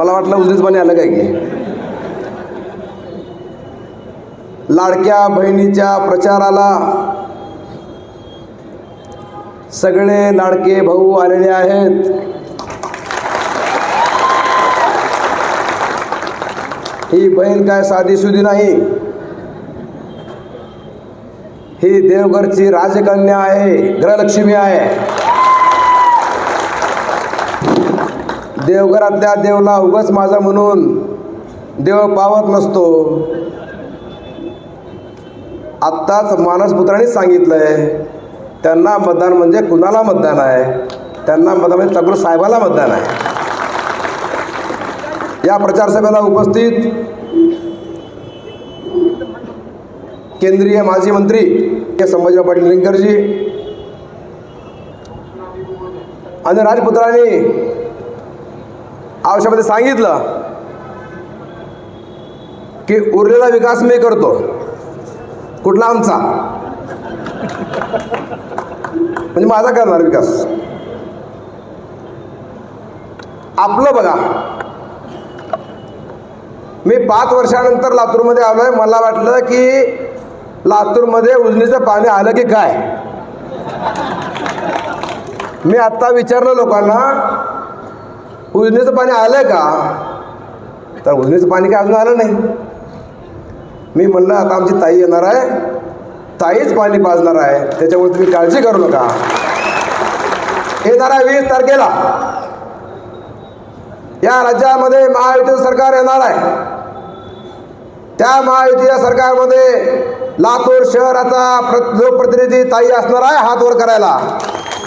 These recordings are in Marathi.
मला वाटलं उजनीच पाणी आलं काय की? लाडक्या बहिणीच्या प्रचाराला सगळे लाडके भाऊ आलेले आहेत. ही बहीण काय साधी सुधी नाही. ही देवघरची राजकन्या आहे ग्रहलक्ष्मी आहे. देवघरातल्या देवला उगच माझा म्हणून. देव पावत नसतो. आत्ताच मानसपुत्रांनीच सांगितलंय त्यांना मतदान म्हणजे कुणाला मतदान आहे? त्यांना मतदान म्हणजे चक्र साहेबाला मतदान आहे. या प्रचार सभेला उपस्थित केंद्रीय माजी मंत्री संभाजीराव पाटील लिंकरजी आणि राजपुत्रांनी आयुष्यामध्ये सांगितलं की उरलेला विकास मी करतो. कुठला आमचा? म्हणजे माझा करणार विकास. आपलं बघा. मी पाच वर्षानंतर लातूरमध्ये आलो आहे मला वाटलं की लातूरमध्ये उजनीचं पाणी आलं की काय? मी आत्ता विचारलं लोकांना उजनीचं पाणी आलं का? तर उजनीचं पाणी काय अजून आलं नाही. मी म्हणलं आता आमची ताई येणार आहे. ताईच पाणी पाजणार आहे. त्याच्यामुळे तुम्ही काळजी करू नका. येणाऱ्या वीस तारखेला या राज्यामध्ये महायुतीचं सरकार येणार आहे. त्या महायुतीच्या सरकारमध्ये लातूर शहराचा प्र लोकप्रतिनिधी ताई असणार आहे हात वर करायला.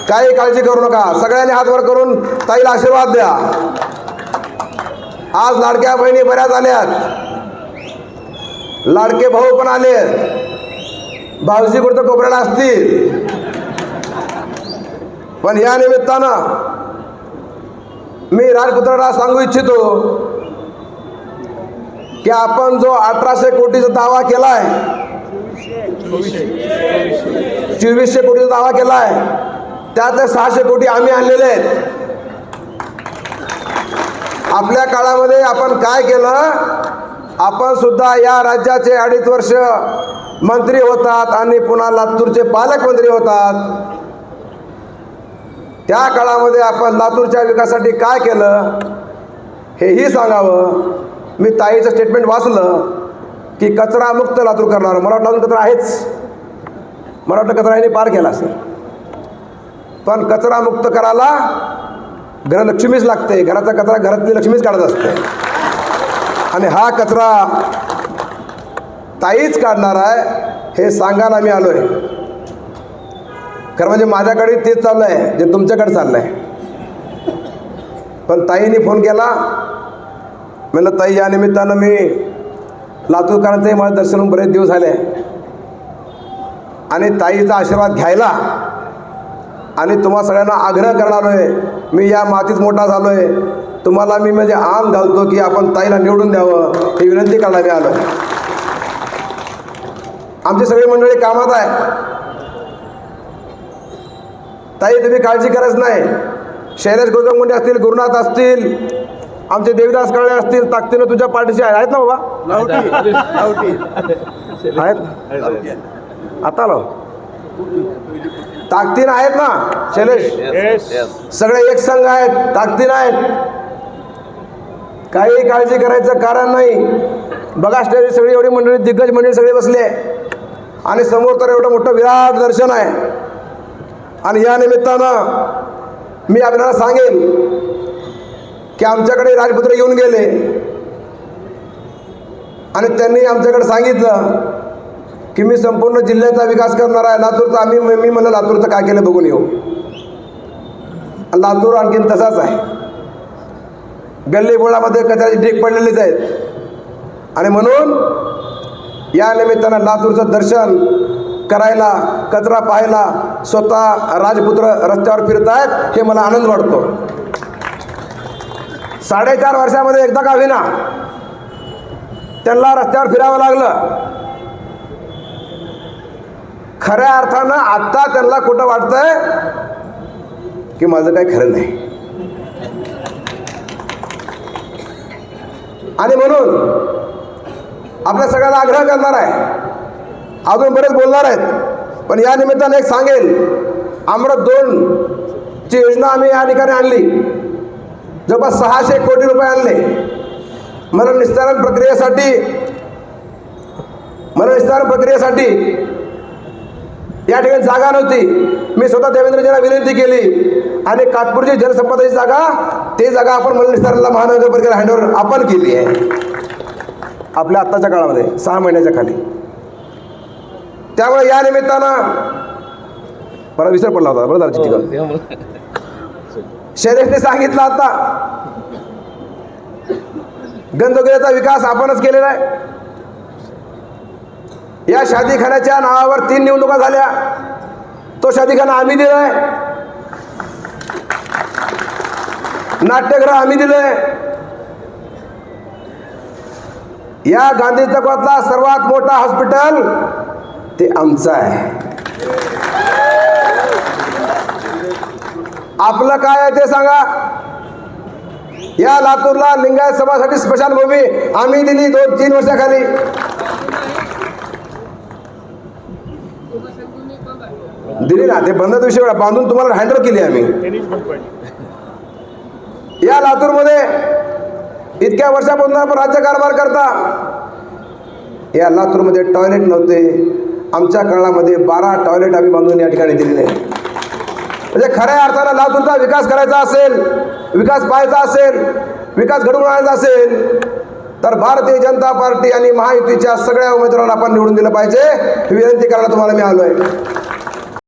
काही काळजी करू नका. सगळ्यांनी हात वर करून ताईला आशीर्वाद द्या. आज लाडक्या बहिणी बऱ्याच आल्यात. लाडके भाऊ पण आले भाऊजी कुठं कोपऱ्याला असतील. पण या निमित्तानं मी राजपुत्राला सांगू इच्छितो की आपण जो अठराशे कोटीचा दावा केलाय चोवीसशे कोटीचा दावा केलाय त्यात सहाशे कोटी आम्ही आणलेले आहेत. आपल्या काळामध्ये आपण काय केलं? आपण सुद्धा या राज्याचे अडीच वर्ष मंत्री होतात आणि पुन्हा लातूरचे पालकमंत्री होतात. त्या काळामध्ये आपण लातूरच्या विकासासाठी काय केलं? हेही सांगावं. मी ताईचं स्टेटमेंट वाचलं की कचरा मुक्त लातूर करणार. मला वाटलं अजून कचरा आहेच. मला वाटतं कचरा यांनी पार केला असेल पण कचरा मुक्त करायला घरलक्ष्मीच लागते. घराचा कचरा घरातली लक्ष्मीच काढत असते. आणि हा कचरा ताईच काढणार आहे हे सांगायला मी आलो आहे खरं म्हणजे माझ्याकडे तेच चाललं आहे जे तुमच्याकडे चाललं आहे पण ताईने फोन केला. म्हणलं ताई या निमित्तानं मी लातूरकरांचंही माझं दर्शन बरेच दिवस झाले. आणि ताईचा आशीर्वाद घ्यायला आणि तुम्हा सगळ्यांना आग्रह करणार आहे मी या मातीत मोठा झालो आहे तुम्हाला मी म्हणजे आम घालतो की आपण ताईला निवडून द्यावं ही विनंती करण्यात आलो. आमची सगळी मंडळी कामात आहे. ताई तुम्ही काळजी करत नाही. शैलेश गोजंगुंडे असतील गुरुनाथ असतील आमचे देवीदास कळले असतील ताकदीनं तुझ्या आहे आहेत. ना बाबा? आहेत. आता लो ताकदीनं आहेत ना शैलेश? सगळे एक संघ आहेत ताकदीनं आहेत. काही काळजी करायचं कारण नाही. बघा स्टेज सगळी एवढी मंडळी दिग्गज मंडळी सगळे बसले. आहे. आणि समोर तर एवढं मोठं विराट दर्शन आहे. आणि या निमित्तानं मी आपल्याला सांगेन की आमच्याकडे राजपुत्र येऊन गेले. आणि त्यांनी आमच्याकडे सांगितलं की मी संपूर्ण जिल्ह्याचा विकास करणार आहे. लातूरचा आम्ही मी म्हणलं लातूरचं काय केलं बघून येऊ. लातूर आणखीन तसाच आहे. गल्ली बोळामध्ये कचऱ्याची ढीक पडलेलीच आहेत. आणि म्हणून या निमित्तानं लातूरचं दर्शन करायला कचरा पाहायला स्वतः राजपुत्र रस्त्यावर फिरत आहेत हे मला आनंद वाटतो. साडेचार वर्षामध्ये एकदा का होईना त्यांना रस्त्यावर फिरावं लागलं. खऱ्या अर्थानं आत्ता त्यांना कुठं वाटतंय की माझं काही खरं नाही. आणि म्हणून आपल्या सगळ्यांना आग्रह करणार आहे. अजून बरेच बोलणार आहेत. पण या निमित्ताने एक सांगेल अमृत दोन ची योजना आम्ही या ठिकाणी आणली. जवळपास सहाशे कोटी रुपये आणले. मरण निस्तारण प्रक्रियेसाठी मरण निस्तारण प्रक्रियेसाठी या ठिकाणी जागा नव्हती. मी स्वतः देवेंद्रजींना विनंती केली. आणि कातपूरची जलसंपदाची जागा ते जागा आपण मल्लिसरला निस्तारणला महानगरपालिकेला हँडओव्हर आपण केली आहे. आपल्या आत्ताच्या काळामध्ये सहा महिन्याच्या खाली. त्यामुळे या निमित्तानं मला विसर पडला होता बरं झालं चिठ्ठी सांगितलं आता. गंधगुळ्याचा विकास आपणच केलेला आहे. या शादीखान्याच्या नावावर तीन निवडणुका झाल्या. तो शादीखाना आम्ही दिलाय. नाट्यगृह आम्ही दिलंय. या गांधी चौकातला सर्वात मोठा हॉस्पिटल ते आमचं आहे. आपलं काय आहे ते सांगा. या लातूरला लिंगायत समाजासाठी स्मशानभूमी आम्ही दिली दोन तीन वर्षाखाली. दिली ना ते बंद दिवशी वेळा बांधून तुम्हाला हँडल केली आम्ही. या लातूरमध्ये इतक्या वर्षापासून आपण राज्यकारभार करता. या लातूरमध्ये टॉयलेट नव्हते. आमच्या काळामध्ये बारा टॉयलेट आम्ही बांधून या ठिकाणी दिलेले म्हणजे खऱ्या अर्थानं लातूरचा विकास करायचा असेल विकास पाहायचा असेल विकास घडवून आणायचा असेल तर भारतीय जनता पार्टी आणि महायुतीच्या सगळ्या उमेदवारांना आपण निवडून दिलं पाहिजे. ही विनंती करायला तुम्हाला मी आलो आहे